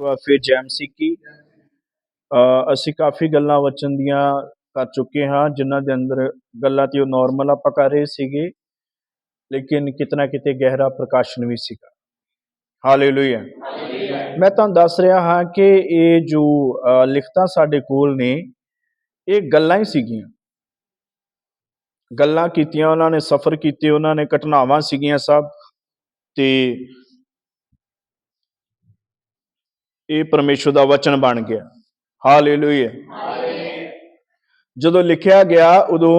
ਫਿਰ ਜੈਮ ਸਿੱਕੀ। ਅਸੀਂ ਕਾਫੀ ਗੱਲਾਂ ਵਚਨ ਦੀਆਂ ਕਰ ਚੁੱਕੇ ਹਾਂ ਜਿਨ੍ਹਾਂ ਦੇ ਅੰਦਰ ਗੱਲਾਂ ਤੇ ਉਹ ਨਾਰਮਲ ਆਪਾਂ ਕਰ ਰਹੇ ਸੀਗੇ ਲੇਕਿਨ ਕਿਤਨਾ ਕਿਤੇ ਗਹਿਰਾ ਪ੍ਰਕਾਸ਼ਨ ਵੀ ਸੀਗਾ। ਹਾਲੇਲੂਇਆ ਮੈਂ ਤੁਹਾਨੂੰ ਦੱਸ ਰਿਹਾ ਹਾਂ ਕਿ ਇਹ ਜੋ ਅ, ਲਿਖਤਾਂ ਸਾਡੇ ਕੋਲ ਨੇ ਇਹ ਗੱਲਾਂ ਹੀ ਸੀਗੀਆਂ। ਗੱਲਾਂ ਕੀਤੀਆਂ ਉਹਨਾਂ ਨੇ ਸਫ਼ਰ ਕੀਤੇ ਉਹਨਾਂ ਨੇ ਘਟਨਾਵਾਂ ਸੀਗੀਆਂ ਸਭ ਤੇ ਇਹ ਪਰਮੇਸ਼ਵਰ ਦਾ ਵਚਨ ਬਣ ਗਿਆ। ਹਾਲੇਲੂਇਆ ਜਦੋਂ ਲਿਖਿਆ ਗਿਆ ਉਦੋਂ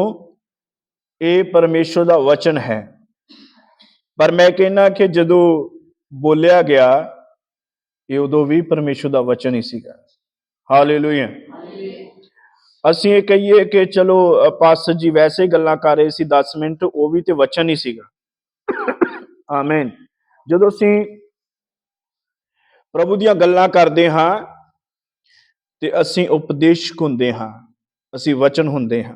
ਇਹ ਪਰਮੇਸ਼ਵਰ ਦਾ ਵਚਨ ਹੈ। ਪਰ ਮੈਂ ਕਹਿੰਦਾ ਕਿ ਜਦੋਂ ਬੋਲਿਆ ਗਿਆ ਇਹ ਉਦੋਂ ਵੀ ਪਰਮੇਸ਼ਵਰ ਦਾ ਵਚਨ ਹੀ ਸੀਗਾ। ਹਾਲੇਲੂਇਆ ਅਸੀਂ ਇਹ ਕਹੀਏ ਕਿ ਚਲੋ ਪਾਸਟਰ ਜੀ ਵੈਸੇ ਗੱਲਾਂ ਕਰ ਰਹੇ ਸੀ 10 ਮਿੰਟ ਉਹ ਵੀ ਤੇ ਵਚਨ ਹੀ ਸੀਗਾ। ਆਮੀਨ ਜਦੋਂ ਅਸੀਂ ਪ੍ਰਭੂ ਦੀਆਂ ਗੱਲਾਂ ਕਰਦੇ ਹਾਂ ਤੇ ਅਸੀਂ ਉਪਦੇਸ਼ਕ ਹੁੰਦੇ ਹਾਂ, ਅਸੀਂ ਵਚਨ ਹੁੰਦੇ ਹਾਂ।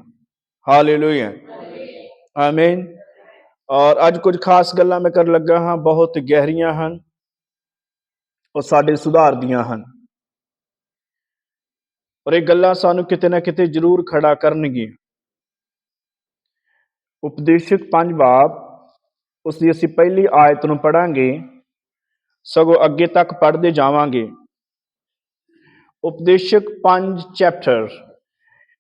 ਹਾਲੇਲੂਇਆ ਆਮੀਨ ਔਰ ਅੱਜ ਕੁਝ ਖਾਸ ਗੱਲਾਂ ਮੈਂ ਕਰਨ ਲੱਗਾ ਹਾਂ, ਬਹੁਤ ਗਹਿਰੀਆਂ ਹਨ ਉਹ ਸਾਡੇ ਸੁਧਾਰ ਦੀਆਂ ਹਨ। ਔਰ ਇਹ ਗੱਲਾਂ ਸਾਨੂੰ ਕਿਤੇ ਨਾ ਕਿਤੇ ਜ਼ਰੂਰ ਖੜਾ ਕਰਨਗੀਆਂ। ਉਪਦੇਸ਼ਕ ਪੰਜ ਬਾਬ, ਉਸ ਦੀ ਅਸੀਂ ਪਹਿਲੀ ਆਇਤ ਨੂੰ ਪੜਾਂਗੇ ਸਗੋਂ ਅੱਗੇ ਤੱਕ ਪੜ੍ਹਦੇ ਜਾਵਾਂਗੇ। ਉਪਦੇਸ਼ਕ 5 ਚੈਪਟਰ,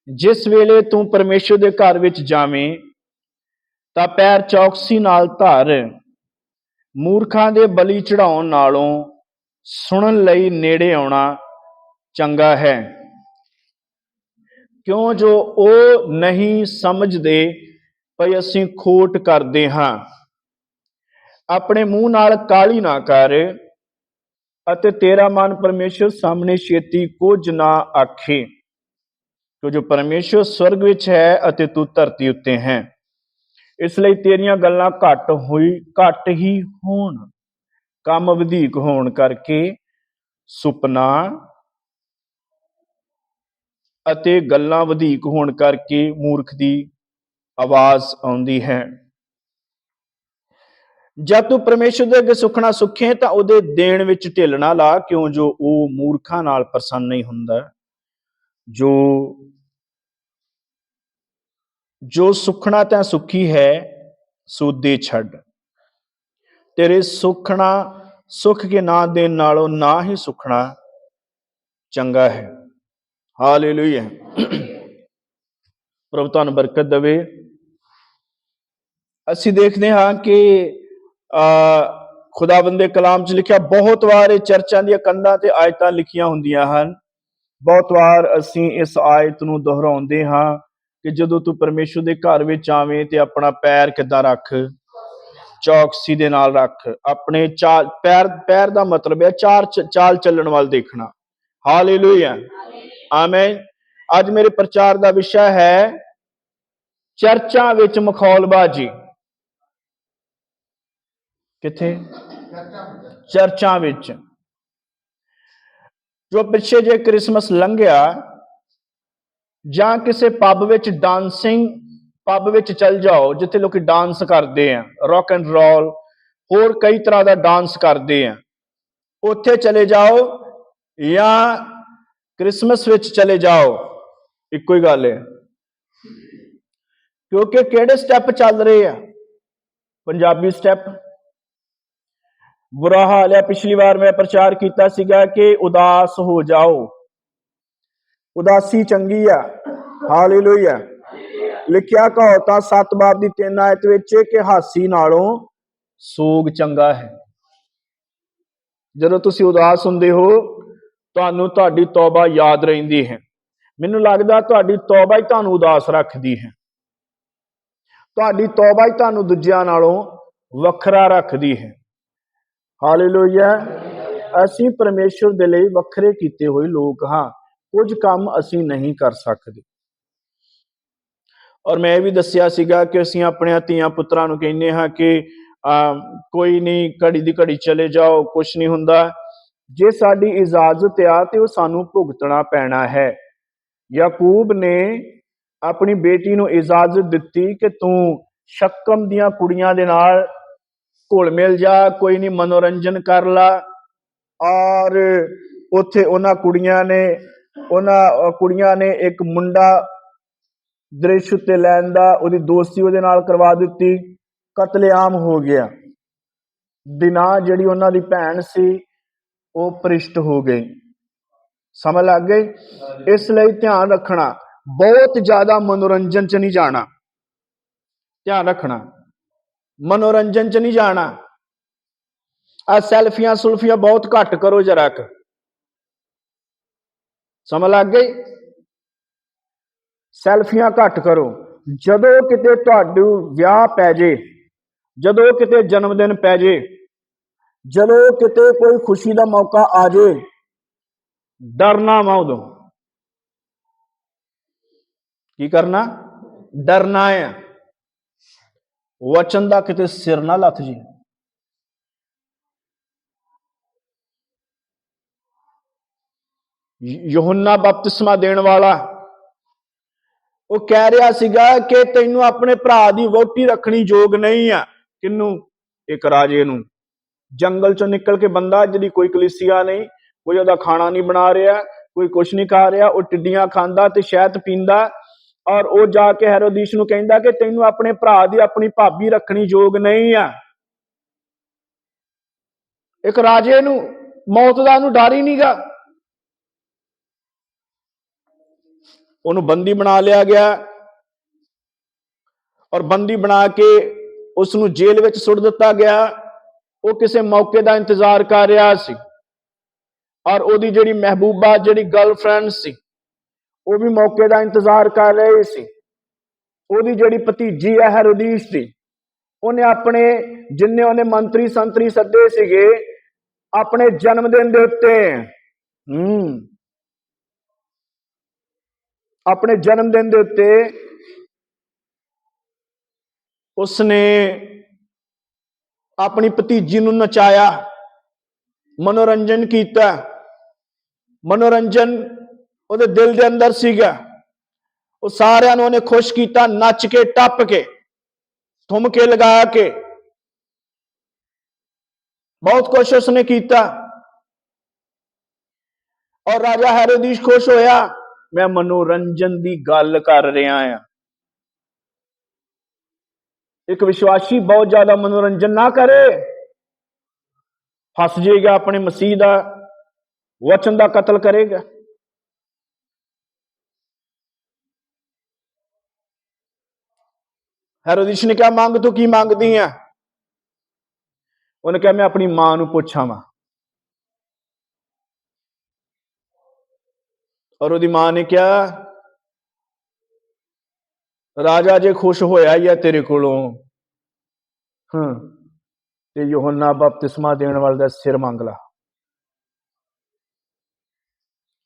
ਜਿਸ ਵੇਲੇ ਤੂੰ ਪਰਮੇਸ਼ਰ ਦੇ ਘਰ ਵਿੱਚ ਜਾਵੇਂ, ਤਾਂ ਪੈਰ ਚੌਕਸੀ ਨਾਲ ਧਰ, ਮੂਰਖਾਂ ਦੇ ਬਲੀ ਚੜਾਉਣ ਨਾਲੋਂ ਸੁਣਨ ਲਈ ਨੇੜੇ ਆਉਣਾ ਚੰਗਾ ਹੈ। ਕਿਉਂ ਜੋ ਉਹ ਨਹੀਂ ਸਮਝਦੇ, ਭਈ ਅਸੀਂ ਖੋਟ ਕਰਦੇ ਹਾਂ। ਆਪਣੇ ਮੂੰਹ ਨਾਲ ਕਾਲੀ ਨਾ ਕਰ ਅਤੇ ਤੇਰਾ ਮਨ ਪਰਮੇਸ਼ਰ ਸਾਹਮਣੇ ਛੇਤੀ ਕੁਝ ਨਾ ਆਖੇ। ਕਿਉਂ ਜੋ ਪਰਮੇਸ਼ਰ ਸਵਰਗ ਵਿੱਚ ਹੈ ਅਤੇ ਤੂੰ ਧਰਤੀ ਉੱਤੇ ਹੈ। ਇਸ ਲਈ ਤੇਰੀਆਂ ਗੱਲਾਂ ਘੱਟ ਹੋਈ, ਘੱਟ ਹੀ ਹੋਣ। ਕੰਮ ਵਧੇਕ ਹੋਣ ਕਰਕੇ ਸੁਪਨਾ ਅਤੇ ਗੱਲਾਂ ਵਧੇਕ ਹੋਣ ਕਰਕੇ ਮੂਰਖ ਦੀ ਆਵਾਜ਼ ਆਉਂਦੀ ਹੈ। ਜਦ ਤੂੰ ਪਰਮੇਸ਼ਰ ਦੇ ਅੱਗੇ ਸੁਖਣਾ ਸੁਖੇ ਤਾਂ ਉਹਦੇ ਦੇਣ ਵਿੱਚ ਢਿੱਲ ਨਾ ਲਾ, ਕਿਉਂ ਜੋ ਉਹ ਮੂਰਖਾਂ ਨਾਲ ਪ੍ਰਸੰਨ ਨਹੀਂ ਹੁੰਦਾ? ਜੋ ਜੋ ਸੁਖਣਾ ਤਾਂ ਸੁਖੀ ਹੈ ਸੋ ਦੇ ਛੱਡ। ਤੇਰੇ ਸੁਖਣਾ ਸੁਖ ਕੇ ਨਾ ਦੇਣ ਨਾਲੋਂ ਨਾ ਹੀ ਸੁਖਣਾ ਚੰਗਾ ਹੈ। ਹਾਲੇਲੂਇਆ। ਪ੍ਰਭੂ, ਤੁਹਾਨੂੰ ਬਰਕਤ ਦੇਵੇ। ਅਸੀਂ ਦੇਖਦੇ ਹਾਂ ਕਿ ਖੁਦਾਵੰਦ ਦੇ ਕਲਾਮ 'ਚ ਲਿਖਿਆ, ਬਹੁਤ ਵਾਰ ਇਹ ਚਰਚਾਂ ਦੀਆਂ ਕੰਧਾਂ ਤੇ ਆਇਤਾਂ ਲਿਖੀਆਂ ਹੁੰਦੀਆਂ ਹਨ। ਬਹੁਤ ਵਾਰ ਅਸੀਂ ਇਸ ਆਇਤ ਨੂੰ ਦੁਹਰਾਉਂਦੇ ਹਾਂ ਕਿ ਜਦੋਂ ਤੂੰ ਪਰਮੇਸ਼ਰ ਦੇ ਘਰ ਵਿੱਚ ਆਵੇਂ ਤੇ ਆਪਣਾ ਪੈਰ ਕਿੱਦਾਂ ਰੱਖ? ਚੌਕਸੀ ਦੇ ਨਾਲ ਰੱਖ। ਆਪਣੇ ਚਾਲ, ਪੈਰ ਪੈਰ ਦਾ ਮਤਲਬ ਹੈ ਚਾਰ ਚਾਲ ਚੱਲਣ ਵੱਲ ਦੇਖਣਾ। ਹਾਲੇਲੂਇਆ ਆਮੇਨ ਅੱਜ ਮੇਰੇ ਪ੍ਰਚਾਰ ਦਾ ਵਿਸ਼ਾ ਹੈ ਚਰਚਾਂ ਵਿੱਚ ਮਖੌਲਬਾਜ਼ੀ। ਕਿੱਥੇ? ਚਰਚਾਂ ਵਿੱਚ। ਜੋ ਪਿੱਛੇ ਜੇ ਕ੍ਰਿਸਮਸ ਲੰਘਿਆ, ਜਾਂ ਕਿਸੇ ਪੱਬ ਵਿੱਚ ਡਾਂਸਿੰਗ ਪੱਬ ਵਿੱਚ ਚੱਲ ਜਾਓ, ਜਿੱਥੇ ਲੋਕੀ ਡਾਂਸ ਕਰਦੇ ਆ ਰੌਕ ਐਂਡ ਰੋਲ ਹੋਰ ਕਈ ਤਰ੍ਹਾਂ ਦਾ ਡਾਂਸ ਕਰਦੇ ਆ, ਉੱਥੇ ਚਲੇ ਜਾਓ ਜਾਂ ਕ੍ਰਿਸਮਸ ਵਿੱਚ ਚਲੇ ਜਾਓ। ਇੱਕੋ ਹੀ ਗੱਲ ਹੈ ਕਿਉਂਕਿ ਕਿਹੜੇ ਸਟੈਪ ਚੱਲ ਰਹੇ ਆ? ਪੰਜਾਬੀ ਸਟੈਪ ਬੁਰਾ ਹਾਲ ਹੈ। ਪਿਛਲੀ ਵਾਰ ਮੈਂ ਪ੍ਰਚਾਰ ਕੀਤਾ ਸੀਗਾ ਕਿ ਉਦਾਸ ਹੋ ਜਾਓ। ਉਦਾਸੀ ਚੰਗੀ ਆ। ਹਾਲੇਲੂਇਆ। ਲਿਖਿਆ ਕਹੋ ਤਾਂ ਸੱਤ ਬਾਬ ਦੀ ਤਿੰਨ ਆਇਤ ਵਿੱਚ ਕਿ ਹਾਸੀ ਨਾਲੋਂ ਸੋਗ ਚੰਗਾ ਹੈ। ਜਦੋਂ ਤੁਸੀਂ ਉਦਾਸ ਹੁੰਦੇ ਹੋ, ਤੁਹਾਨੂੰ ਤੁਹਾਡੀ ਤੌਬਾ ਯਾਦ ਰਹਿੰਦੀ ਹੈ। ਮੈਨੂੰ ਲੱਗਦਾ ਤੁਹਾਡੀ ਤੌਬਾ ਹੀ ਤੁਹਾਨੂੰ ਉਦਾਸ ਰੱਖਦੀ ਹੈ। ਤੁਹਾਡੀ ਤੌਬਾ ਹੀ ਤੁਹਾਨੂੰ ਦੂਜਿਆਂ ਨਾਲੋਂ ਵੱਖਰਾ ਰੱਖਦੀ ਹੈ। ਹਾਲੇਲੂਇਆ। ਅਸੀਂ ਪਰਮੇਸ਼ਰ ਦੇ ਲਈ ਵੱਖਰੇ ਕੀਤੇ ਹੋਏ ਲੋਕ ਹਾਂ। ਕੁਝ ਕੰਮ ਅਸੀਂ ਨਹੀਂ ਕਰ ਸਕਦੇ। ਔਰ ਮੈਂ ਇਹ ਵੀ ਦੱਸਿਆ ਸੀਗਾ ਕਿ ਅਸੀਂ ਆਪਣੇ ਧੀਆਂ ਪੁੱਤਰਾਂ ਨੂੰ ਕਹਿੰਦੇ ਹਾਂ ਕਿ ਅਮ, ਕੋਈ ਨਹੀਂ ਘੜੀ ਦੀ ਘੜੀ ਚਲੇ ਜਾਓ ਕੁਝ ਨਹੀਂ ਹੁੰਦਾ। ਜੇ ਸਾਡੀ ਇਜਾਜ਼ਤ ਆ ਤੇ ਉਹ ਸਾਨੂੰ ਭੁਗਤਣਾ ਪੈਣਾ ਹੈ। ਯਾਕੂਬ ਨੇ ਆਪਣੀ ਬੇਟੀ ਨੂੰ ਇਜਾਜ਼ਤ ਦਿੱਤੀ ਕਿ ਤੂੰ ਸ਼ੱਕਮ ਦੀਆਂ ਕੁੜੀਆਂ ਦੇ ਨਾਲ ਘੁਲ ਮਿਲ ਜਾ, ਕੋਈ ਨਹੀਂ ਮਨੋਰੰਜਨ ਕਰ ਲਾ। ਔਰ ਉੱਥੇ ਉਹਨਾਂ ਕੁੜੀਆਂ ਨੇ, ਉਹਨਾਂ ਕੁੜੀਆਂ ਨੇ ਇੱਕ ਮੁੰਡਾ ਦ੍ਰਿਸ਼ ਉੱਤੇ ਲੈਣ ਦਾ, ਉਹਦੀ ਦੋਸਤੀ ਉਹਦੇ ਨਾਲ ਕਰਵਾ ਦਿੱਤੀ। ਕਤਲੇਆਮ ਹੋ ਗਿਆ। ਦਿਨਾ ਜਿਹੜੀ ਉਹਨਾਂ ਦੀ ਭੈਣ ਸੀ, ਉਹ ਪ੍ਰਿਸ਼ਟ ਹੋ ਗਈ। ਸਮਝ ਲੱਗ ਗਈ? ਇਸ ਲਈ ਧਿਆਨ ਰੱਖਣਾ, ਬਹੁਤ ਜ਼ਿਆਦਾ ਮਨੋਰੰਜਨ ਚ ਨਹੀਂ ਜਾਣਾ। ਧਿਆਨ ਰੱਖਣਾ। ਮਨੋਰੰਜਨ ਚ ਨਹੀਂ ਜਾਣਾ। ਆ ਸੈਲਫੀਆਂ ਸੁਲਫੀਆਂ ਬਹੁਤ ਘੱਟ ਕਰੋ ਜਰਾ ਕੁ। ਸਮਝ ਲੱਗ ਗਈ? ਸੈਲਫੀਆਂ ਘੱਟ ਕਰੋ। ਜਦੋਂ ਕਿਤੇ ਤੁਹਾਡੇ ਵਿਆਹ ਪੈ ਜੇ, ਜਦੋਂ ਕਿਤੇ ਜਨਮ ਦਿਨ ਪੈ ਜੇ, ਜਦੋਂ ਕਿਤੇ ਕੋਈ ਖੁਸ਼ੀ ਦਾ ਮੌਕਾ ਆ ਜੇ, ਡਰਨਾ ਮਾ ਉਦੋਂ। ਕੀ ਕਰਨਾ? ਡਰਨਾ ਹੈ ਵਚਨ ਦਾ ਕਿਤੇ ਸਿਰ ਨਾ ਲੱਥ ਜੀ ਯੋਹੰਨਾ ਬਪਤਿਸਮਾ ਦੇਣ ਵਾਲਾ ਉਹ ਕਹਿ ਰਿਹਾ ਸੀਗਾ ਕਿ ਤੈਨੂੰ ਆਪਣੇ ਭਰਾ ਦੀ ਵੋਟੀ ਰੱਖਣੀ ਯੋਗ ਨਹੀਂ ਆ ਕਿੰਨੂੰ ਇੱਕ ਰਾਜੇ ਨੂੰ ਜੰਗਲ ਚੋਂ ਨਿਕਲ ਕੇ ਬੰਦਾ ਜਿਹਦੀ ਕੋਈ ਕਲੀਸੀਆ ਨਹੀਂ ਕੋਈ ਉਹਦਾ ਖਾਣਾ ਨਹੀਂ ਬਣਾ ਰਿਹਾ ਕੋਈ ਕੁਛ ਨਹੀਂ ਖਾ ਰਿਹਾ ਉਹ ਟਿੱਡੀਆਂ ਖਾਂਦਾ ਤੇ ਸ਼ਹਿਦ ਪੀਂਦਾ ਔਰ ਉਹ ਜਾ ਕੇ ਹੈਰੋਦੀਸ਼ ਨੂੰ ਕਹਿੰਦਾ ਕਿ ਤੈਨੂੰ ਆਪਣੇ ਭਰਾ ਦੀ ਆਪਣੀ ਭਾਬੀ ਰੱਖਣੀ ਯੋਗ ਨਹੀਂ ਆ। ਇੱਕ ਰਾਜੇ ਨੂੰ ਮੌਤ ਦਾ ਉਹਨੂੰ ਡਰ ਹੀ ਨਹੀਂਗਾ ਉਹਨੂੰ ਬੰਦੀ ਬਣਾ ਲਿਆ ਗਿਆ ਔਰ ਬੰਦੀ ਬਣਾ ਕੇ ਉਸ ਨੂੰ ਜੇਲ੍ਹ ਵਿੱਚ ਸੁੱਟ ਦਿੱਤਾ ਗਿਆ। ਉਹ ਕਿਸੇ ਮੌਕੇ ਦਾ ਇੰਤਜ਼ਾਰ ਕਰ ਰਿਹਾ ਸੀ। ਔਰ ਉਹਦੀ ਜਿਹੜੀ ਮਹਿਬੂਬਾ, ਜਿਹੜੀ ਗਰਲਫ੍ਰੈਂਡ ਸੀ ਉਹ ਵੀ ਮੌਕੇ ਦਾ ਇੰਤਜ਼ਾਰ ਕਰ ਰਹੀ ਸੀ। ਉਹਦੀ ਜਿਹੜੀ ਭਤੀਜੀ ਹੈ ਹਰਦੀਸ਼ ਸੀ, ਉਹਨੇ ਆਪਣੇ ਜਿੰਨੇ ਉਹਨੇ ਮੰਤਰੀ ਸੰਤਰੀ ਸੱਦੇ ਸੀਗੇ, ਆਪਣੇ ਜਨਮ ਦਿਨ ਦੇ ਉੱਤੇ, ਹੂੰ, ਆਪਣੇ ਜਨਮ ਦਿਨ ਦੇ ਉੱਤੇ ਉਸਨੇ ਆਪਣੀ ਭਤੀਜੀ ਨੂੰ ਨਚਾਇਆ, ਮਨੋਰੰਜਨ ਕੀਤਾ। ਮਨੋਰੰਜਨ ਉਹਦੇ ਦਿਲ ਦੇ ਅੰਦਰ ਸੀਗਾ। ਉਹ ਸਾਰਿਆਂ ਨੂੰ ਉਹਨੇ ਖੁਸ਼ ਕੀਤਾ, ਨੱਚ ਕੇ, ਟੱਪ ਕੇ ਠੁਮਕੇ ਲਗਾ ਕੇ। ਬਹੁਤ ਕੁਛ ਉਸਨੇ ਕੀਤਾ। ਔਰ ਰਾਜਾ ਹੈਰੋਦੀਸ਼ ਖੁਸ਼ ਹੋਇਆ, ਮੈਂ ਮਨੋਰੰਜਨ ਦੀ ਗੱਲ ਕਰ ਰਿਹਾ ਆ ਇੱਕ ਵਿਸ਼ਵਾਸੀ ਬਹੁਤ ਜ਼ਿਆਦਾ ਮਨੋਰੰਜਨ ਨਾ ਕਰੇ। ਫਸ ਜਾਏਗਾ ਆਪਣੇ ਮਸੀਹ ਦਾ ਵਚਨ ਦਾ ਕਤਲ ਕਰੇਗਾ। ਹੈਰੋਦੀਸ਼ ਨੇ ਕਿਹਾ, ਮੰਗ ਤੂੰ ਕੀ ਮੰਗਦੀ ਆ? ਉਹਨੇ ਕਿਹਾ, ਮੈਂ ਆਪਣੀ ਮਾਂ ਨੂੰ ਪੁੱਛਾਂ ਵਾ ਔਰ ਉਹਦੀ ਮਾਂ ਨੇ ਕਿਹਾ, ਰਾਜਾ ਜੇ ਖੁਸ਼ ਹੋਇਆ ਹੀ ਆ ਤੇਰੇ ਕੋਲੋਂ, ਹਾਂ, ਤੇ ਯੋਹੰਨਾ ਬਪਤਿਸਮਾ ਦੇਣ ਵਾਲੇ ਦਾ ਸਿਰ ਮੰਗ ਲਾ।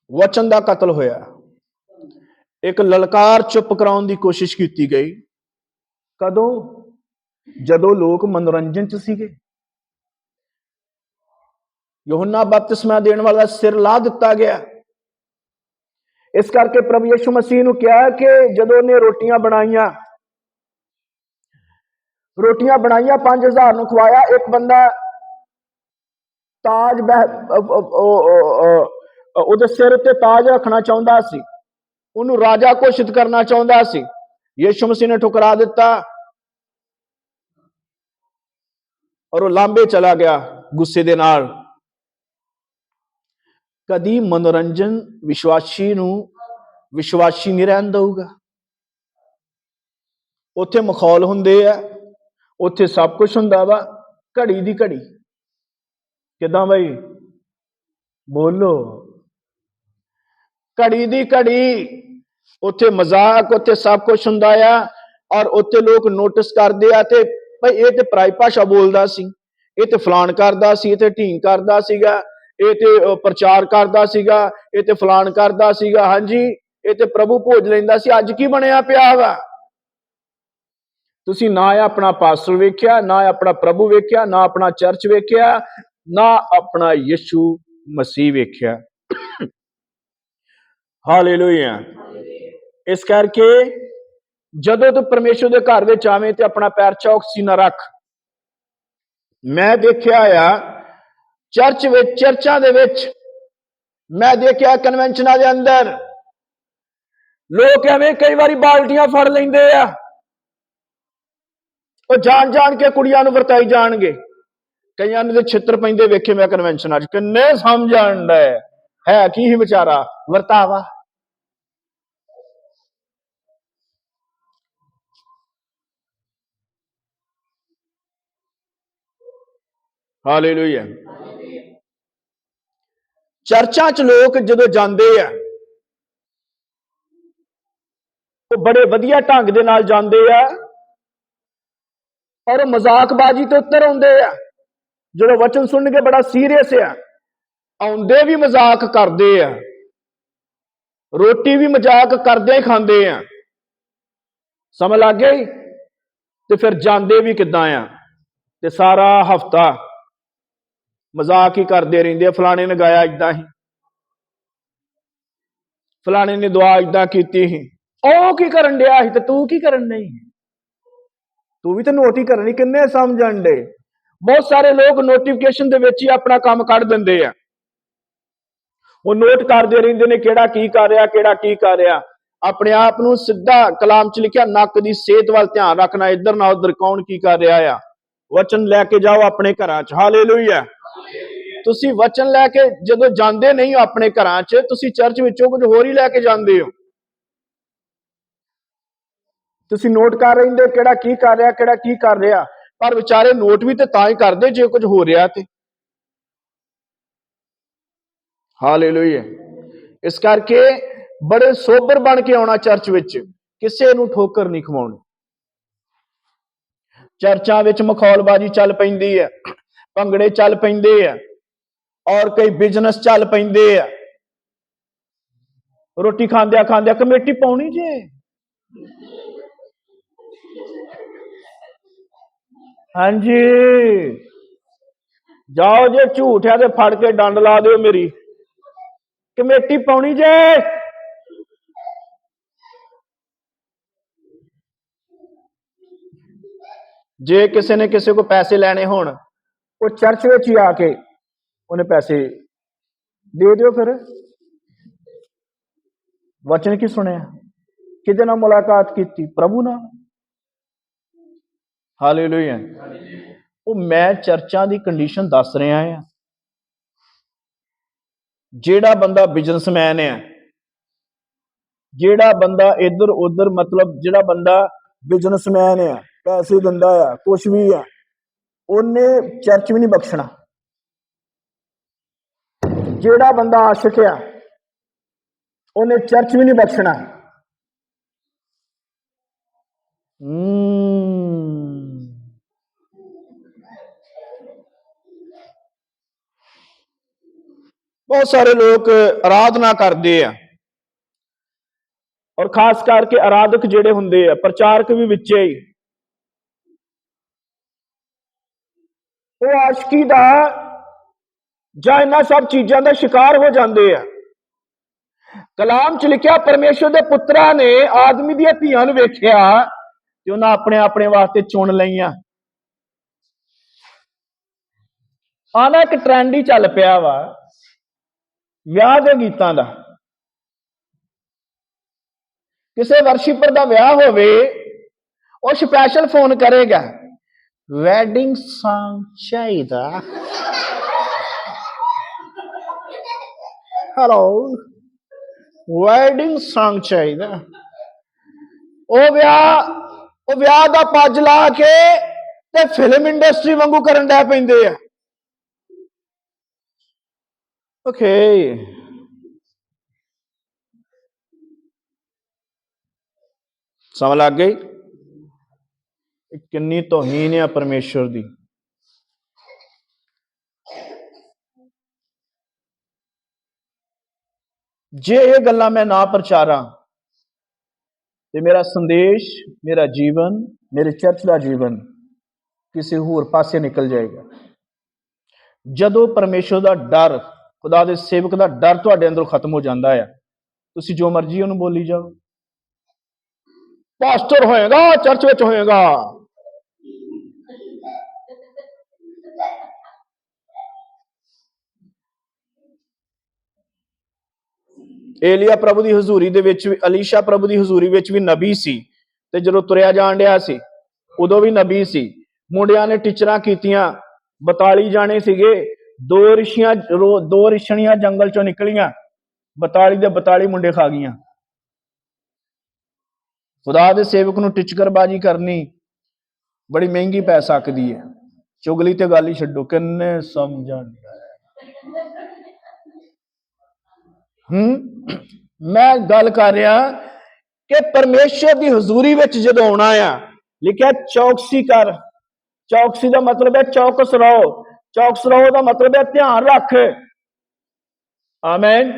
ਵਚਨ ਦਾ ਕਤਲ ਹੋਇਆ। ਇੱਕ ਲਲਕਾਰ ਚੁੱਪ ਕਰਾਉਣ ਦੀ ਕੋਸ਼ਿਸ਼ ਕੀਤੀ ਗਈ। ਕਦੋਂ? ਜਦੋਂ ਲੋਕ ਮਨੋਰੰਜਨ ਚ ਸੀਗੇ। ਯੋਹੰਨਾ ਬਪਤਿਸਮਾ ਦੇਣ ਵਾਲਾ ਸਿਰ ਲਾ ਦਿੱਤਾ ਗਿਆ। ਇਸ ਕਰਕੇ ਪ੍ਰਭੂ ਯਿਸੂ ਮਸੀਹ ਨੂੰ ਕਿਹਾ ਕਿ ਜਦੋਂ ਉਹਨੇ ਰੋਟੀਆਂ ਬਣਾਈਆਂ ਰੋਟੀਆਂ ਬਣਾਈਆਂ 5000 ਨੂੰ ਖਵਾਇਆ, ਇੱਕ ਬੰਦਾ ਤਾਜ ਬਹਿ- ਉਹਦੇ ਸਿਰ ਤੇ ਤਾਜ ਰੱਖਣਾ ਚਾਹੁੰਦਾ ਸੀ। ਉਹਨੂੰ ਰਾਜਾ ਘੋਸ਼ਿਤ ਕਰਨਾ ਚਾਹੁੰਦਾ ਸੀ। ਯਿਸੂ ਮਸੀਹ ਨੇ ਠੁਕਰਾ ਦਿੱਤਾ ਔਰ ਉਹ ਲਾਂਬੇ ਚਲਾ ਗਿਆ ਗੁੱਸੇ ਦੇ ਨਾਲ। ਕਦੀ ਮਨੋਰੰਜਨ ਵਿਸ਼ਵਾਸੀ ਨੂੰ ਵਿਸ਼ਵਾਸੀ ਨਹੀਂ ਰਹਿਣ ਦਊਗਾ। ਉੱਥੇ ਮਖੌਲ ਹੁੰਦੇ ਆ, ਉੱਥੇ ਸਭ ਕੁਝ ਹੁੰਦਾ ਵਾ, ਘੜੀ ਦੀ ਘੜੀ। ਕਿਦਾਂ ਬਈ? ਬੋਲੋ। ਘੜੀ ਦੀ ਘੜੀ ਉੱਥੇ ਮਜ਼ਾਕ ਉੱਥੇ ਸਭ ਕੁਝ ਹੁੰਦਾ ਆ ਔਰ ਉੱਥੇ ਲੋਕ ਨੋਟਿਸ ਕਰਦੇ ਆ ਤੇ ਭਈ ਇਹ ਤੇ ਪਰਾਈ ਭਾਸ਼ਾ ਬੋਲਦਾ ਸੀ, ਇਹ ਤੇ ਫਲਾਨ ਕਰਦਾ ਸੀ, ਇਹ ਤੇ ਢੀਂਗ ਕਰਦਾ ਸੀਗਾ, ਇਹ ਤੇ ਪ੍ਰਚਾਰ ਕਰਦਾ ਸੀਗਾ, ਇਹ ਤੇ ਫਲਾਨ ਕਰਦਾ ਸੀਗਾ, ਹਾਂਜੀ, ਇਹ ਤੇ ਪ੍ਰਭੂ ਭੋਜ ਲੈਂਦਾ ਸੀ, ਅੱਜ ਕੀ ਬਣਿਆ ਪਿਆ ਵਾ? ਤੁਸੀਂ ਨਾ ਆਪਣਾ ਪਾਸਟਰ ਵੇਖਿਆ, ਨਾ ਆਪਣਾ ਪ੍ਰਭੂ ਵੇਖਿਆ, ਨਾ ਆਪਣਾ ਚਰਚ ਵੇਖਿਆ, ਨਾ ਆਪਣਾ ਯਿਸੂ ਮਸੀਹ ਵੇਖਿਆ। ਹਾਲੇਲੂਇਆ ਇਸ ਕਰਕੇ ਜਦੋਂ ਤੂੰ ਪਰਮੇਸ਼ਰ ਦੇ ਘਰ ਵਿੱਚ ਆਵੇਂ ਤੇ ਆਪਣਾ ਪੈਰ ਚੌਕਸੀ ਨਾ ਰੱਖ। ਮੈਂ ਦੇਖਿਆ ਆ, ਚਰਚ ਵਿੱਚ, ਚਰਚਾਂ ਦੇ ਵਿੱਚ ਮੈਂ ਦੇਖਿਆ ਕਨਵੈਨਸ਼ਨਾਂ ਦੇ ਅੰਦਰ। ਲੋਕ ਐਵੇਂ ਕਈ ਵਾਰੀ ਬਾਲਟੀਆਂ ਫੜ ਲੈਂਦੇ ਆ। ਉਹ ਜਾਣ ਜਾਣ ਕੇ ਕੁੜੀਆਂ ਨੂੰ ਵਰਤਾਈ ਜਾਣਗੇ। ਕਈਆਂ ਨੂੰ ਤੇ ਛਿੱਤਰ ਪੈਂਦੇ ਵੇਖੇ ਮੈਂ ਕਨਵੈਨਸ਼ਨਾਂ 'ਚ ਕਿੰਨੇ ਸਮਝਣ ਦਾ ਹੈ ਕੀ ਹੀ ਵਿਚਾਰਾ? ਵਰਤਾਵਾ। ਹਾਲੇਲੂਇਆ ਚਰਚਾਂ 'ਚ ਲੋਕ ਜਦੋਂ ਜਾਂਦੇ ਆ, ਉਹ ਬੜੇ ਵਧੀਆ ਢੰਗ ਦੇ ਨਾਲ ਜਾਂਦੇ ਆ ਔਰ ਮਜ਼ਾਕਬਾਜ਼ੀ ਤੋਂ ਉੱਤਰ ਆਉਂਦੇ ਆ। ਜਦੋਂ ਵਚਨ ਸੁਣ ਕੇ ਬੜਾ ਸੀਰੀਅਸ ਆ, ਆਉਂਦੇ ਵੀ ਮਜ਼ਾਕ ਕਰਦੇ ਆ, ਰੋਟੀ ਵੀ ਮਜ਼ਾਕ ਕਰਦੇ ਹੀ ਖਾਂਦੇ ਆ। ਸਮਝ ਲੱਗ ਗਈ? ਤੇ ਫਿਰ ਜਾਂਦੇ ਵੀ ਕਿੱਦਾਂ ਆ? ਤੇ ਸਾਰਾ ਹਫਤਾ ਮਜ਼ਾਕ ਹੀ ਕਰਦੇ ਰਹਿੰਦੇ ਆ, ਫਲਾਣੇ ਨੇ ਗਾਇਆ ਇਦਾਂ ਹੀ। ਫਲਾਣੇ ਨੇ ਦੁਆ ਇਦਾਂ ਕੀਤੀ ਸੀ। ਉਹ ਕੀ ਕਰਨ ਡਿਆ ਸੀ ਤੇ ਤੂੰ ਕੀ ਕਰਨ ਨਹੀਂ ਤੂੰ ਵੀ ਤਾਂ ਨੋਟ ਹੀ ਕਰਨੀ, ਕਿੰਨੇ ਸਮਝਣ ਦੇ ਬਹੁਤ ਸਾਰੇ ਲੋਕ ਨੋਟੀਫਿਕੇਸ਼ਨ ਦੇ ਵਿੱਚ ਹੀ ਆਪਣਾ ਕੰਮ ਕੱਢ ਦਿੰਦੇ ਆ। ਉਹ ਨੋਟ ਕਰਦੇ ਰਹਿੰਦੇ ਨੇ ਕਿਹੜਾ ਕੀ ਕਰ ਰਿਹਾ, ਕਿਹੜਾ ਕੀ ਕਰ ਰਿਹਾ। ਆਪਣੇ ਆਪ ਨੂੰ ਸਿੱਧਾ ਕਲਾਮ ਚ ਲਿਖਿਆ, ਨੱਕ ਦੀ ਸਿਹਤ ਵੱਲ ਧਿਆਨ ਰੱਖਣਾ, ਇੱਧਰ ਨਾ ਉੱਧਰ ਕੌਣ ਕੀ ਕਰ ਰਿਹਾ ਆ। ਵਚਨ ਲੈ ਕੇ ਜਾਓ ਆਪਣੇ ਘਰਾਂ ਚ। ਹਾਲੇਲੂਇਆ ਤੁਸੀਂ ਵਚਨ ਲੈ ਕੇ ਜਦੋਂ ਜਾਂਦੇ ਨਹੀਂ ਹੋ ਆਪਣੇ ਘਰਾਂ 'ਚ, ਤੁਸੀਂ ਚਰਚ ਵਿੱਚੋਂ ਕੁਝ ਹੋਰ ਹੀ ਲੈ ਕੇ ਜਾਂਦੇ ਹੋ। ਤੁਸੀਂ ਨੋਟ ਕਰ ਰਹਿੰਦੇ ਕਿਹੜਾ ਕੀ ਕਰ ਰਿਹਾ, ਕਿਹੜਾ ਕੀ ਕਰ ਰਿਹਾ। ਪਰ ਵਿਚਾਰੇ ਨੋਟ ਵੀ ਤੇ ਤਾਂ ਹੀ ਕਰਦੇ ਜੇ ਕੁਝ ਹੋ ਰਿਹਾ ਤੇ। ਹਾਲੇਲੂਇਆ ਇਸ ਕਰਕੇ ਬੜੇ ਸੋਬਰ ਬਣ ਕੇ ਆਉਣਾ ਚਰਚ ਵਿੱਚ, ਕਿਸੇ ਨੂੰ ਠੋਕਰ ਨਹੀਂ ਖਵਾਉਣੀ। ਚਰਚਾਂ ਵਿੱਚ ਮਖੌਲਬਾਜ਼ੀ ਚੱਲ ਪੈਂਦੀ ਹੈ, ਭੰਗੜੇ ਚੱਲ ਪੈਂਦੇ ਆ ਔਰ ਕਈ ਬਿਜ਼ਨਸ ਚੱਲ ਪੈਂਦੇ ਆ। ਰੋਟੀ ਖਾਂਦਿਆਂ ਖਾਂਦਿਆਂ ਕਮੇਟੀ ਪਾਉਣੀ ਜੇ। ਹਾਂਜੀ। ਜਾਓ ਜੇ ਝੂਠ ਝੂਠਿਆ ਤੇ ਫੜ ਕੇ ਡੰਡ ਲਾ ਦਿਓ ਮੇਰੀ। ਕਮੇਟੀ ਪਾਉਣੀ ਜੇ। ਜੇ ਕਿਸੇ ਨੇ ਕਿਸੇ ਕੋ ਪੈਸੇ ਲੈਣੇ ਹੋਣ, ਉਹ ਚਰਚ ਵਿੱਚ ਹੀ ਆ ਕੇ ਉਹਨੇ ਪੈਸੇ ਦੇ ਦਿਓ ਫਿਰ। ਵਚਨ ਕੀ ਸੁਣਿਆ? ਕਿਹਦੇ ਨਾਲ ਮੁਲਾਕਾਤ ਕੀਤੀ? ਪ੍ਰਭੂ ਨਾਲ? ਹਾਲੇਲੂਇਆ ਉਹ ਮੈਂ ਚਰਚਾਂ ਦੀ ਕੰਡੀਸ਼ਨ ਦੱਸ ਰਿਹਾ ਆ ਜਿਹੜਾ ਬੰਦਾ ਬਿਜ਼ਨਸਮੈਨ ਆ, ਜਿਹੜਾ ਬੰਦਾ ਇੱਧਰ ਉੱਧਰ ਮਤਲਬ ਜਿਹੜਾ ਬੰਦਾ ਬਿਜ਼ਨਸਮੈਨ ਆ, ਪੈਸੇ ਦਿੰਦਾ ਆ ਕੁਝ ਵੀ ਆ, ਉਹਨੇ ਚਰਚ ਵੀ ਨਹੀਂ ਬਖਸ਼ਣਾ। ਜਿਹੜਾ ਬੰਦਾ ਆਸ਼ਿਕ ਆ, ਉਹਨੇ ਚਰਚ ਵੀ ਨਹੀਂ ਬਖਸ਼ਣਾ। ਬਹੁਤ ਸਾਰੇ ਲੋਕ ਆਰਾਧਨਾ ਕਰਦੇ ਆ। ਔਰ ਖਾਸ ਕਰਕੇ ਆਰਾਧਕ ਜਿਹੜੇ ਹੁੰਦੇ ਆ, ਪ੍ਰਚਾਰਕ ਵੀ ਵਿੱਚੇ ਹੀ। ਉਹ ਆਸ਼ਕੀ ਦਾ ਜਾਂ ਇਹਨਾਂ ਸਭ ਚੀਜ਼ਾਂ ਦਾ ਸ਼ਿਕਾਰ ਹੋ ਜਾਂਦੇ ਆ। ਕਲਾਮ ਚ ਲਿਖਿਆ, ਪਰਮੇਸ਼ਰ ਦੇ ਪੁੱਤਰਾਂ ਨੇ ਆਦਮੀ ਦੀਆਂ ਧੀਆਂ ਨੂੰ ਵੇਖਿਆ ਤੇ ਉਹਨਾਂ ਆਪਣੇ ਆਪਣੇ ਵਾਸਤੇ ਚੁਣ ਲਈਆਂ। ਆਨਾ ਇੱਕ ਟ੍ਰੈਂਡ ਹੀ ਚੱਲ ਪਿਆ ਵਾ, ਵਿਆਹ ਦੇ ਗੀਤਾਂ ਦਾ। ਕਿਸੇ ਵਰਸ਼ਿਪਰ ਦਾ ਵਿਆਹ ਹੋਵੇ, ਉਹ ਸਪੈਸ਼ਲ ਫੋਨ ਕਰੇਗਾ ਵੈਡਿੰਗ Song ਚਾਹੀਦਾ। ਹੈਲੋ ਵੈਡਿੰਗ Song ਚਾਹੀਦਾ। ਉਹ ਵਿਆਹ ਉਹ ਵਿਆਹ ਦਾ ਪੱਜ ਲਾ ਕੇ ਤੇ ਫਿਲਮ ਇੰਡਸਟਰੀ ਵਾਂਗੂ ਕਰਨ ਡੈ ਪੈਂਦੇ ਆ। ਓਕੇ ਸਮਝ ਲੱਗ ਗਈ? ਕਿੰਨੀ ਤੋਹੀਨ ਹੈ ਪਰਮੇਸ਼ਰ ਦੀ। ਜੇ ਇਹ ਗੱਲਾਂ ਮੈਂ ਨਾ ਪ੍ਰਚਾਰਾਂ, ਤੇ ਮੇਰਾ ਸੰਦੇਸ਼, ਮੇਰਾ ਜੀਵਨ, ਮੇਰੇ ਚਰਚ ਦਾ ਜੀਵਨ ਕਿਸੇ ਹੋਰ ਪਾਸੇ ਨਿਕਲ ਜਾਏਗਾ। ਜਦੋਂ ਪਰਮੇਸ਼ਰ ਦਾ ਡਰ, ਖੁਦਾ ਦੇ ਸੇਵਕ ਦਾ ਡਰ ਤੁਹਾਡੇ ਅੰਦਰੋਂ ਖਤਮ ਹੋ ਜਾਂਦਾ ਹੈ ਤੁਸੀਂ ਜੋ ਮਰਜ਼ੀ ਉਹਨੂੰ ਬੋਲੀ ਜਾਓ। ਪਾਸਟਰ ਹੋਏਗਾ, ਚਰਚ ਵਿੱਚ ਹੋਏਗਾ। ਏਲੀਆ ਪ੍ਰਭੂ ਦੀ ਹਜ਼ੂਰੀ ਦੇ ਵਿੱਚ ਵੀ, ਅਲੀਸ਼ਾ ਪ੍ਰਭੂ ਦੀ ਹਜ਼ੂਰੀ ਵਿੱਚ ਵੀ ਨਬੀ ਸੀ ਤੇ ਜਦੋਂ ਤੁਰਿਆ ਜਾਣ ਡਿਆ ਸੀ, ਉਦੋਂ ਵੀ ਨਬੀ ਸੀ। ਮੁੰਡਿਆਂ ਨੇ ਟੀਚਰਾਂ ਕੀਤੀਆਂ 42 ਜਾਣੇ ਸੀਗੇ, ਦੋ ਰਿਸ਼ੀਆਂ ਦੋ ਰਿਸ਼ਣੀਆਂ ਜੰਗਲ ਚੋਂ ਨਿਕਲੀਆਂ 42 ਦੇ 42 ਮੁੰਡੇ ਖਾ ਗਈਆਂ। ਖੁਦਾ ਦੇ ਸੇਵਕ ਨੂੰ ਟਿਚਕਰਬਾਜੀ ਕਰਨੀ ਬੜੀ ਮਹਿੰਗੀ ਪੈ ਸਕਦੀ ਹੈ। ਚੁਗਲੀ ਤੇ ਗੱਲ ਹੀ ਛੱਡੋ, ਕਿੰਨੇ ਸਮਝਣ ਹੂੰ? ਮੈਂ ਗੱਲ ਕਰ ਰਿਹਾ ਕਿ ਪਰਮੇਸ਼ਰ ਦੀ ਹਜ਼ੂਰੀ ਵਿੱਚ ਜਦੋਂ ਆਉਣਾ ਆ, ਲਿਖਿਆ ਚੌਕਸੀ ਕਰ। ਚੌਕਸੀ ਦਾ ਮਤਲਬ ਹੈ ਚੌਕਸ ਰਹੋ। ਚੌਕਸ ਰਹੋ ਦਾ ਮਤਲਬ ਹੈ ਧਿਆਨ ਰੱਖ। ਆਮੇਨ।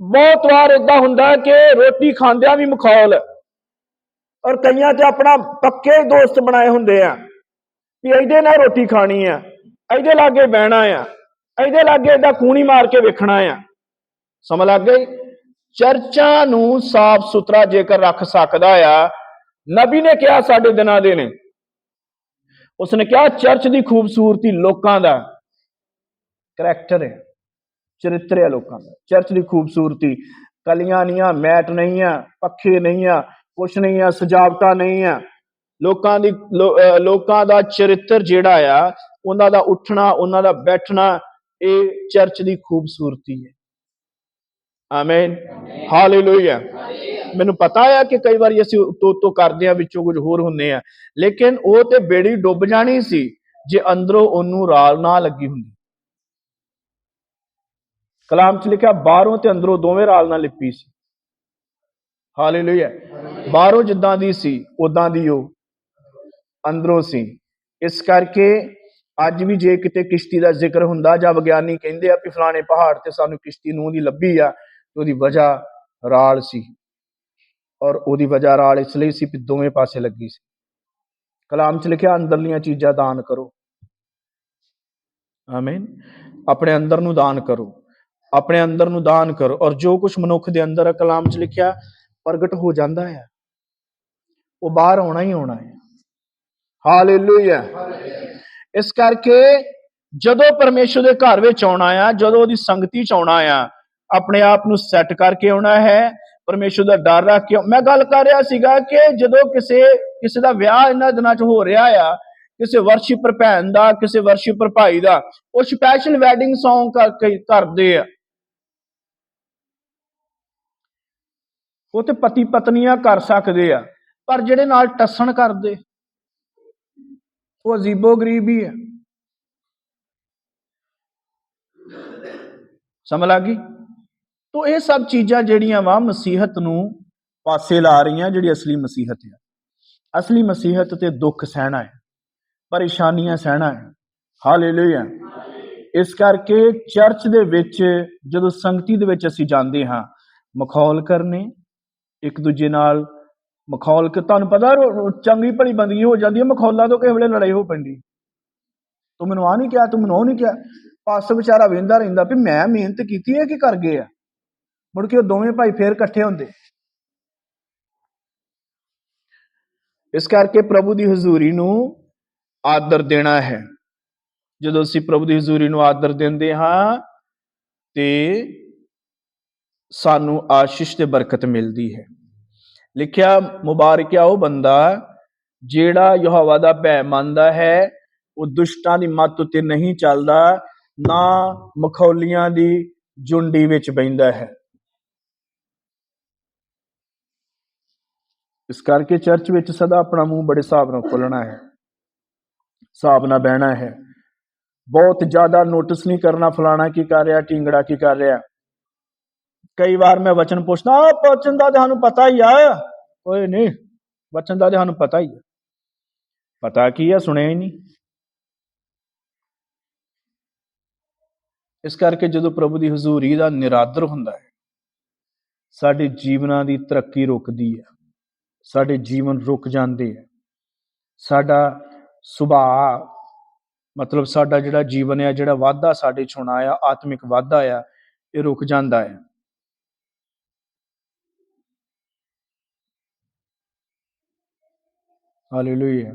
ਬਹੁਤ ਵਾਰ ਇਦਾਂ ਹੁੰਦਾ ਕਿ ਰੋਟੀ ਖਾਂਦਿਆਂ ਵੀ ਮਖੌਲ। ਔਰ ਕਈਆਂ ਤੇ ਆਪਣਾ ਪੱਕੇ ਦੋਸਤ ਬਣਾਏ ਹੁੰਦੇ ਆ, ਵੀ ਇਹਦੇ ਨਾਲ ਰੋਟੀ ਖਾਣੀ ਆ, ਇਹਦੇ ਲਾਗੇ ਬਹਿਣਾ ਆ। ਇਹਦੇ ਲਾਗੇ ਏਦਾਂ ਕੂਣੀ ਮਾਰ ਕੇ ਵੇਖਣਾ ਆ। ਸਮਝ ਲੱਗ ਗਈ? ਚਰਚਾਂ ਨੂੰ ਸਾਫ਼ ਸੁਥਰਾ ਜੇਕਰ ਰੱਖ ਸਕਦਾ ਆ, ਨਬੀ ਨੇ ਕਿਹਾ ਸਾਡੇ ਦਿਨਾਂ ਦੇ ਨੇ। ਉਸਨੇ ਕਿਹਾ, ਚਰਚ ਦੀ ਖੂਬਸੂਰਤੀ ਲੋਕਾਂ ਦਾ ਕਰੈਕਟਰ ਹੈ, ਚਰਿੱਤਰ ਹੈ ਲੋਕਾਂ ਦਾ। ਚਰਚ ਦੀ ਖੂਬਸੂਰਤੀ, ਕਲੀਆਂ ਨਹੀਂ ਆ ਮੈਟ ਨਹੀਂ ਆ, ਪੱਖੇ ਨਹੀਂ ਆ, ਕੁਛ ਨਹੀਂ ਆ, ਸਜਾਵਟਾਂ ਨਹੀਂ ਆ। ਲੋਕਾਂ ਦੀ, ਲੋ- ਲੋਕਾਂ ਦਾ ਚਰਿੱਤਰ ਜਿਹੜਾ ਆ, ਉਹਨਾਂ ਦਾ ਉੱਠਣਾ, ਉਹਨਾਂ ਦਾ ਬੈਠਣਾ ਇਹ ਚਰਚ ਦੀ ਖੂਬਸੂਰਤੀ ਹੈ। ਆਮੇਨ ਹਾਲੇਲੂਇਆ ਮੈਨੂੰ ਪਤਾ ਆ ਕਿ ਕਈ ਵਾਰੀ ਅਸੀਂ ਤੋ ਤੋ ਕਰਦੇ ਆ, ਵਿੱਚੋਂ ਕੁਝ ਹੋਰ ਹੁੰਦੇ ਆ। ਲੇਕਿਨ ਉਹ ਤੇ ਬੇੜੀ ਡੁੱਬ ਜਾਣੀ ਸੀ ਜੇ ਅੰਦਰੋਂ ਉਹਨੂੰ ਰਾਲ ਨਾ ਲੱਗੀ ਹੁੰਦੀ। ਕਲਾਮ ਚ ਲਿਖਿਆ, ਬਾਹਰੋਂ ਤੇ ਅੰਦਰੋਂ ਦੋਵੇਂ ਰਾਲ ਨਾਲ ਲਿਪੀ ਸੀ। ਹਾਲੇਲੂਇਆ ਬਾਹਰੋਂ ਜਿੱਦਾਂ ਦੀ ਸੀ ਉਦਾਂ ਦੀ ਉਹ ਅੰਦਰੋਂ ਸੀ। ਇਸ ਕਰਕੇ ਅੱਜ ਵੀ ਜੇ ਕਿਤੇ ਕਿਸ਼ਤੀ ਦਾ ਜ਼ਿਕਰ ਹੁੰਦਾ ਜਾਂ ਵਿਗਿਆਨੀ ਕਹਿੰਦੇ ਆ ਕਿ ਫਲਾਣੇ ਪਹਾੜ ਤੇ ਸਾਨੂੰ ਕਿਸ਼ਤੀ ਨੂੰ ਦੀ ਲੱਭੀ ਆ ਤੇ ਉਹਦੀ ਵਜ੍ਹਾ ਰਾਲ ਸੀ। ਔਰ ਉਹਦੀ ਵਜ੍ਹਾ ਰਾਲ ਇਸ ਲਈ ਸੀ ਕਿ ਦੋਵੇਂ ਪਾਸੇ ਲੱਗੀ ਸੀ। ਕਲਾਮ ਚ ਲਿਖਿਆ, ਅੰਦਰਲੀਆਂ ਚੀਜ਼ਾਂ ਦਾਨ ਕਰੋ। ਆਮੀਨ। ਆਪਣੇ ਅੰਦਰ ਨੂੰ ਦਾਨ ਕਰੋ। ਆਪਣੇ ਅੰਦਰ ਨੂੰ ਦਾਨ ਕਰੋ। ਔਰ ਜੋ ਕੁਝ ਮਨੁੱਖ ਦੇ ਅੰਦਰ ਕਲਾਮ ਚ ਲਿਖਿਆ, ਪ੍ਰਗਟ ਹੋ ਜਾਂਦਾ ਹੈ ਉਹ ਬਾਹਰ ਆਉਣਾ ਹੀ ਆਉਣਾ ਹੈ ਹਾਲੇਲੂਇਆ। ਇਸ ਕਰਕੇ ਜਦੋਂ ਪਰਮੇਸ਼ਰ ਦੇ ਘਰ ਵਿੱਚ ਆਉਣਾ ਆ, ਜਦੋਂ ਉਹਦੀ ਸੰਗਤੀ ਚ ਆਉਣਾ ਆ, ਆਪਣੇ ਆਪ ਨੂੰ ਸੈੱਟ ਕਰਕੇ ਆਉਣਾ ਹੈ, ਪਰਮੇਸ਼ਰ ਦਾ ਡਰ ਰੱਖ ਕੇ ਮੈਂ ਗੱਲ ਕਰ ਰਿਹਾ ਸੀਗਾ ਕਿ ਜਦੋਂ ਕਿਸੇ ਕਿਸੇ ਦਾ ਵਿਆਹ ਇਹਨਾਂ ਦਿਨਾਂ 'ਚ ਹੋ ਰਿਹਾ ਆ, ਕਿਸੇ ਵਰਸ਼ਿਪਰ ਭੈਣ ਦਾ, ਕਿਸੇ ਵਰਸ਼ਿਪਰ ਭਾਈ ਦਾ, ਉਹ ਸਪੈਸ਼ਲ ਵੈਡਿੰਗ Song ਕਰਕੇ ਕਰਦੇ ਆ। ਉਹ ਤੇ ਪਤੀ ਪਤਨੀਆਂ ਕਰ ਸਕਦੇ ਆ, ਪਰ ਜਿਹੜੇ ਨਾਲ ਟੱਸਣ ਕਰਦੇ ਉਹ ਅਜੀਬੋ ਗਰੀਬ ਹੀ ਹੈ। ਸਮਝ ਲੱਗੀ ਤੋ ਇਹ ਸਭ ਚੀਜ਼ਾਂ ਜਿਹੜੀਆਂ ਵਾ ਮਸੀਹਤ ਨੂੰ ਪਾਸੇ ਲਾ ਰਹੀਆਂ, ਜਿਹੜੀ ਅਸਲੀ ਮਸੀਹਤ ਹੈ। ਅਸਲੀ ਮਸੀਹਤ ਤੇ ਦੁੱਖ ਸਹਿਣਾ ਹੈ, ਪਰੇਸ਼ਾਨੀਆਂ ਸਹਿਣਾ ਹੈ। ਹਾਲੇਲੂਇਆ। ਇਸ ਕਰਕੇ ਚਰਚ ਦੇ ਵਿੱਚ ਜਦੋਂ ਸੰਗਤੀ ਦੇ ਵਿੱਚ ਅਸੀਂ ਜਾਂਦੇ ਹਾਂ, ਮਖੌਲ ਕਰਨੇ, ਇੱਕ ਦੂਜੇ ਨਾਲ ਮਖੌਲ ਕਿ ਤੁਹਾਨੂੰ ਪਤਾ ਚੰਗੀ ਭਲੀ ਬੰਦਗੀ ਹੋ ਜਾਂਦੀ ਹੈ, ਮਖੌਲਾਂ ਤੋਂ ਕਿਸੇ ਵੇਲੇ ਲੜਾਈ ਹੋ ਪੈਂਦੀ। ਤੂੰ ਮੈਨੂੰ ਆ ਨਹੀਂ ਕਿਹਾ, ਤੂੰ ਮੈਨੂੰ ਉਹ ਨਹੀਂ ਕਿਹਾ। ਪਾਸ ਵਿਚਾਰਾ ਵੇਂਦਾ ਰਹਿੰਦਾ ਵੀ ਮੈਂ ਮਿਹਨਤ ਕੀਤੀ ਹੈ ਕਿ ਕਰ ਗਏ ਆ। ਮੁੜ ਕੇ ਉਹ ਦੋਵੇਂ ਭਾਈ ਫੇਰ ਇਕੱਠੇ ਹੁੰਦੇ। ਇਸ ਕਰਕੇ ਪ੍ਰਭੂ ਦੀ ਹਜ਼ੂਰੀ ਨੂੰ ਆਦਰ ਦੇਣਾ ਹੈ। ਜਦੋਂ ਅਸੀਂ ਪ੍ਰਭੂ ਦੀ ਹਜ਼ੂਰੀ ਨੂੰ ਆਦਰ ਦਿੰਦੇ ਹਾਂ, ਤੇ ਸਾਨੂੰ ਆਸ਼ੀਸ਼ ਤੇ ਬਰਕਤ ਮਿਲਦੀ ਹੈ। ਲਿਖਿਆ, ਮੁਬਾਰਕ ਆ ਉਹ ਬੰਦਾ ਜਿਹੜਾ ਯਹੋਵਾ ਦਾ ਭੈ ਮੰਨਦਾ ਹੈ, ਉਹ ਦੁਸ਼ਟਾਂ ਦੀ ਮੱਤ ਉੱਤੇ ਨਹੀਂ ਚੱਲਦਾ, ਨਾ ਮਖੌਲੀਆਂ ਦੀ ਜੁੰਡੀ ਵਿੱਚ ਬੈਂਦਾ ਹੈ। ਇਸ ਕਰਕੇ ਚਰਚ ਵਿੱਚ ਸਦਾ ਆਪਣਾ ਮੂੰਹ ਬੜੇ ਹਿਸਾਬ ਨਾਲ ਖੋਲਣਾ ਹੈ, ਹਿਸਾਬ ਨਾਲ ਬਹਿਣਾ ਹੈ। ਬਹੁਤ ਜ਼ਿਆਦਾ ਨੋਟਿਸ ਨਹੀਂ ਕਰਨਾ ਫਲਾਣਾ ਕੀ ਕਰ ਰਿਹਾ ਢਿੰਗੜਾ ਕੀ ਕਰ ਰਿਹਾ। ਕਈ ਵਾਰ ਮੈਂ ਵਚਨ ਪੁੱਛਦਾ ਆ ਵਚਨ ਦਾ ਤੁਹਾਨੂੰ ਪਤਾ ਹੀ ਆ। ਕੋਈ ਨਹੀਂ, ਵਚਨ ਦਾ ਤੁਹਾਨੂੰ ਪਤਾ ਹੀ ਆ। ਪਤਾ ਕੀ ਆ, ਸੁਣਿਆ ਹੀ ਨਹੀਂ। ਇਸ ਕਰਕੇ ਜਦੋਂ ਪ੍ਰਭੂ ਦੀ ਹਜ਼ੂਰੀ ਦਾ ਨਿਰਾਦਰ ਹੁੰਦਾ ਹੈ, ਸਾਡੇ ਜੀਵਨਾਂ ਦੀ ਤਰੱਕੀ ਰੁਕਦੀ ਹੈ, ਸਾਡੇ ਜੀਵਨ ਰੁਕ ਜਾਂਦੇ ਆ ਸਾਡਾ ਸੁਭਾਅ, ਮਤਲਬ ਸਾਡਾ ਜਿਹੜਾ ਜੀਵਨ ਹੈ ਜਿਹੜਾ ਵਾਧਾ ਸਾਡੇ ਚ ਹੋਣਾ ਆਤਮਿਕ ਵਾਧਾ ਆ, ਇਹ ਰੁਕ ਜਾਂਦਾ ਹੈ। ਹਾਲੇਲੂਇਆ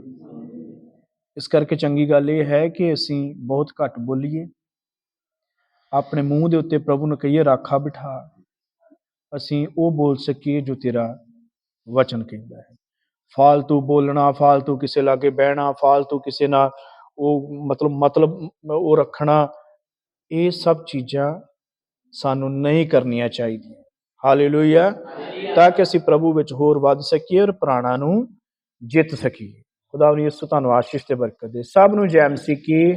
ਇਸ ਕਰਕੇ ਚੰਗੀ ਗੱਲ ਇਹ ਹੈ ਕਿ ਅਸੀਂ ਬਹੁਤ ਘੱਟ ਬੋਲੀਏ। ਆਪਣੇ ਮੂੰਹ ਦੇ ਉੱਤੇ ਪ੍ਰਭੂ ਨੂੰ ਕਹੀਏ, ਰਾਖਾ ਬਿਠਾ। ਅਸੀਂ ਉਹ ਬੋਲ ਸਕੀਏ ਜੋ ਤੇਰਾ ਵਚਨ ਕਹਿੰਦਾ ਹੈ। ਫਾਲਤੂ ਬੋਲਣਾ, ਫਾਲਤੂ ਕਿਸੇ ਲਾਗੇ ਬਹਿਣਾ, ਫਾਲਤੂ ਕਿਸੇ ਨਾਲ ਉਹ ਮਤਲਬ ਮਤਲਬ ਉਹ ਰੱਖਣਾ, ਇਹ ਸਭ ਚੀਜ਼ਾਂ ਸਾਨੂੰ ਨਹੀਂ ਕਰਨੀਆਂ ਚਾਹੀਦੀਆਂ। ਹਾਲੇਲੂਇਆ ਤਾਂ ਕਿ ਅਸੀਂ ਪ੍ਰਭੂ ਵਿੱਚ ਹੋਰ ਵੱਧ ਸਕੀਏ ਔਰ ਪ੍ਰਾਣਾ ਨੂੰ ਜਿੱਤ ਸਕੀਏ ਖੁਦਾਵੰਦ ਯਿਸੂ ਤੁਹਾਨੂੰ ਆਸ਼ੀਸ਼ ਤੇ ਬਰਕਤ ਦੇ। ਸਭ ਨੂੰ ਜੈ ਮਸੀਹ ਕੀ?